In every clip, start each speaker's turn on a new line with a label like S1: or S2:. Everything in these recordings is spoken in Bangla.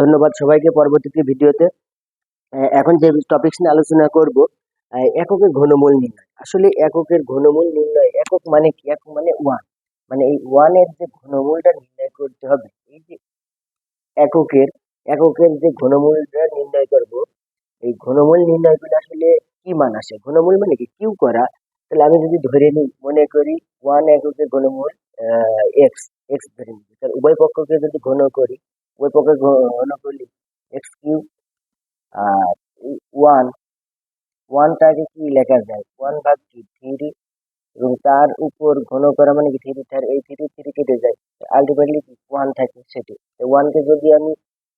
S1: ধন্যবাদ সবাইকে পরবর্তীতে ভিডিওতে। এখন যে টপিকস নিয়ে আলোচনা করব এককের ঘনমূল নির্ণয়। আসলে এককের ঘনমূল নির্ণয়, একক মানে কি? একক মানে ওয়ান মানে এই ওয়ানের যে ঘনমূলটা নির্ণয় করতে হবে, এই যে এককের এককের যে ঘনমূলটা নির্ণয় করব, এই ঘনমূল নির্ণয় করলে আসলে কি মান আসে? ঘনমূল মানে কি? কিউ করা। তাহলে আমি যদি ধরে নিই, মনে করি ওয়ান এককের ঘনমূল এক্স এক্স ধরে নিই। তাহলে উভয় পক্ষকে যদি ঘন করি উভয় পক্ষকে ঘন করলে এক্স কিউ আর ওয়ান ওয়ানটাকে কি লেখা যায় ওয়ান ভাগ কি থ্রি এবং তার উপর ঘন করা মানে কি থ্রি তার এই থ্রি থ্রি কেটে যায় আলটিমেটলি কি ওয়ান থাকে সেটি ওয়ানকে যদি আমি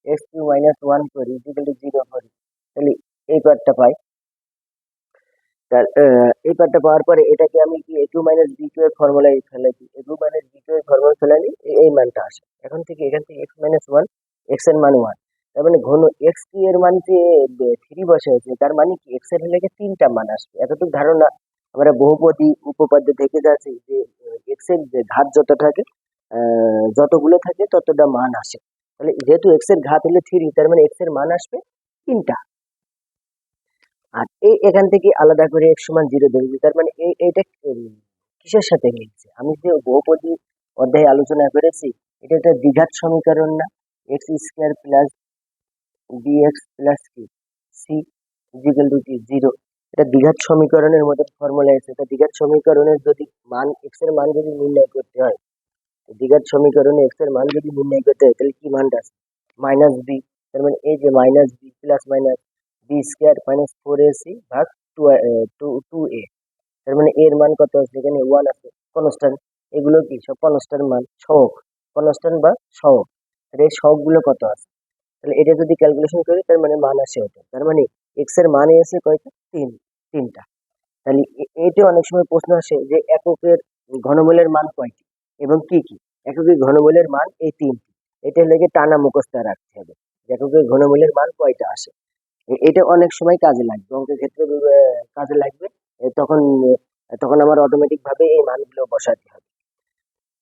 S1: এক্স কিউ মাইনাস ওয়ান করি ইকুয়াল টু জিরো করি তাহলে এই পার্টটা পাই এই পার্টটা পাওয়ার পরে এটাকে আমি কি a two minus b two এর ফর্মুলায় ফেলে দিই a two minus b two এর ফর্মুলা ফেলে নিই এ- এই মানটা আসে। এখন থেকে এখান থেকে এক্স মাইনাস ওয়ান এক্সের মান ওয়ান তার মানে ঘন এক্স কি এর মান যে থ্রি বসে আছে, তার মানে কি এক্সের হলে গিয়ে তিনটা মান আসবে? এতটুকু ধারণা আমরা বহুপদী, উপপাদ্য দেখে যাচ্ছি যে এক্সের যে ঘাত যত থাকে যতগুলো থাকে ততটা মান আসে। তাহলে যেহেতু এক্সের ঘাত হলে থ্রি তার মানে এক্সের মান আসবে তিনটা। আর এই এখান থেকে আলাদা করে এক সমান জিরো ধরবি তার মানে এই এইটা কিসের সাথে মিলছে? আমি যে বহুপদী অধ্যায়ে আলোচনা করেছি। এটা একটা দ্বিঘাত সমীকরণ না। X square plus b x plus কি সি ইজিক্যাল টু কি জিরো এটা দ্বিঘাত সমীকরণের মধ্যে ফর্মুলা আছে। এটা দ্বিঘাত সমীকরণের যদি মান এক্সের মান যদি নির্ণয় করতে হয় দ্বিঘাত সমীকরণে এক্সের মান যদি নির্ণয় করতে হয়, তাহলে কি মানটা আছে? মাইনাস বি তার মানে এই যে minus b plus minus b square minus four a c ভাগ টু টু এ তার মানে এর মান কত আছে? এখানে ওয়ান আছে। কনস্ট্যান্ট এগুলো কি? সব কনস্ট্যান্ট মান, সহগ। কনস্ট্যান্ট বা সহগ। তাহলে এই সহগগুলো কত আছে? তাহলে এটা যদি ক্যালকুলেশন করি, তার মানে মান আসে ওটা তার মানে এক্সের মান এসে কয়টা? তিন, তিনটা। তাহলে এটা অনেক সময় প্রশ্ন আসে যে এককের ঘনমূলের মান কয়টি? এবং কি কি? এককের ঘনমূলের মান এই তিনটি। এটা লেগে টানা মুখস্থ রাখতে হবে এককের ঘনমূলের মান কয়টা আসে এটা অনেক সময় কাজে লাগবে, অঙ্কের ক্ষেত্রে কাজে লাগবে। তখন তখন আমার অটোমেটিক ভাবে এই মানগুলো বসাতে হবে।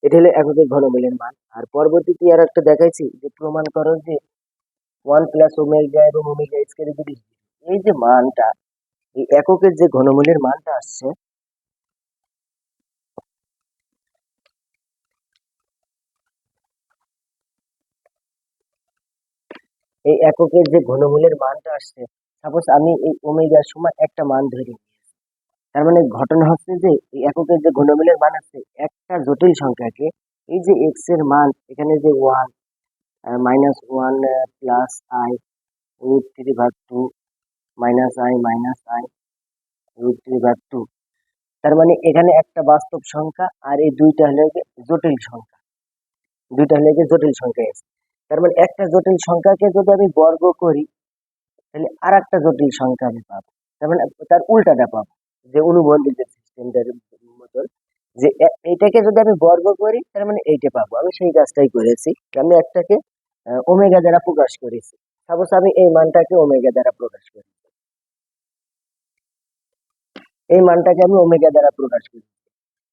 S1: এটা হলো এককের ঘনমূলের মান। আর পরবর্তীতে আর একটা দেখাইছি যে প্রমাণ করো যে ওয়ান প্লাস ওমেগা এবং ওমেগা স্কোয়ার যদি এই যে মানটা, এই এককের যে ঘনমূলের মানটা আসছে, এই এককের যে ঘনমূলের মানটা আসছে সাপোজ আমি এই ওমেগার সময় একটা মান ধরে তার মানে ঘটনা হচ্ছে যে, এই এককের যে ঘনমূলের মান আছে, একটা জটিল সংখ্যাকে, এই যে এক্সের মান, এখানে যে one minus one plus i root three ভাগ two minus i minus i root three ভাগ টু তার মানে এখানে একটা বাস্তব সংখ্যা, আর এই দুইটা হলে জটিল সংখ্যা। দুইটা হলে জটিল সংখ্যা আছে। তার মানে একটা জটিল সংখ্যাকে যদি আমি বর্গ করি, তাহলে আর একটা জটিল সংখ্যা আমি পাবো। তার মানে তার উল্টাটা পাবো। যে অনুবন্ধী যে সিস্টেমটার মতন, যে এইটাকে যদি আমি বর্গ করি, তার মানে এইটা পাবো। আমি সেই কাজটাই করেছি। আমি একটাকে ওমেগা দ্বারা প্রকাশ করেছি। সাপোজ আমি এই মানটাকে ওমেগা দ্বারা প্রকাশ করি। এই মানটাকে আমি ওমেগা দ্বারা প্রকাশ করি।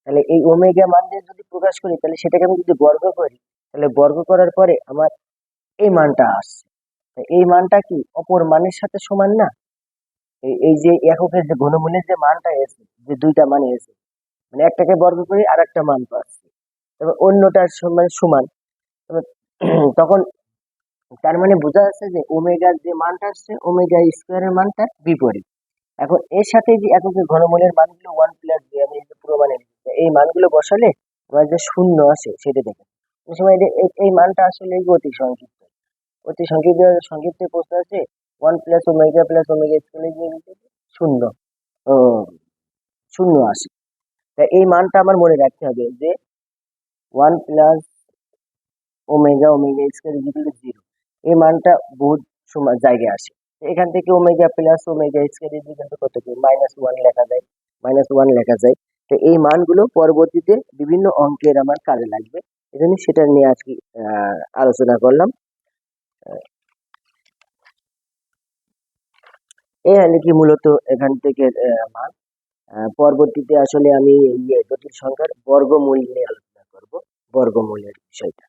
S1: তাহলে এই ওমেগা মান দিয়ে যদি প্রকাশ করি, তাহলে সেটাকে আমি যদি বর্গ করি, তাহলে বর্গ করার পরে আমার এই মানটা আসছে। এই মানটা কি? অপর মানের সাথে সমান না? এই যে এককের যে ঘনমূলের যে মানটা এসে যে দুইটা মান এসে মানে একটাকে বর্গ করি আর একটা মান পাচ্ছি। তবে অন্যটার সমান। সমান তখন তার মানে বোঝা যাচ্ছে যে ওমেগার যে মানটা আসছে, ওমেগা স্কোয়ারের মানটা বিপরীত। এখন এর সাথে যে এককের ঘনমূলের মানগুলো ওয়ান প্লাস দিয়ে আমি যে পুরো মানে এই মানগুলো বসালে আমার যে শূন্য আসে, সেটা দেখে সময় এই মানটা আসলে অতি সংক্ষিপ্ত। অতি সংক্ষিপ্ত সংক্ষিপ্ত প্রশ্ন আছে one plus omega plus omega দিই, শূন্য। শূন্য আসে তা এই মানটা আমার মনে রাখতে হবে যে one plus omega omega square equal to zero এই মানটা বহুত সময় জায়গায় আসে। এখান থেকে omega plus omega square to কত কি মাইনাস ওয়ান লেখা যায়। মাইনাস ওয়ান লেখা যায়। তো এই মানগুলো পরবর্তীতে বিভিন্ন অঙ্কের আমার কাজে লাগবে। এই জন্য সেটা নিয়ে আজকে আলোচনা করলাম। এই আর মূলত এখান থেকে মান পরবর্তীতে আসলে আমি জটিল সংখ্যার বর্গমূল নিয়ে আলোচনা করব, বর্গমূলের বিষয়টা।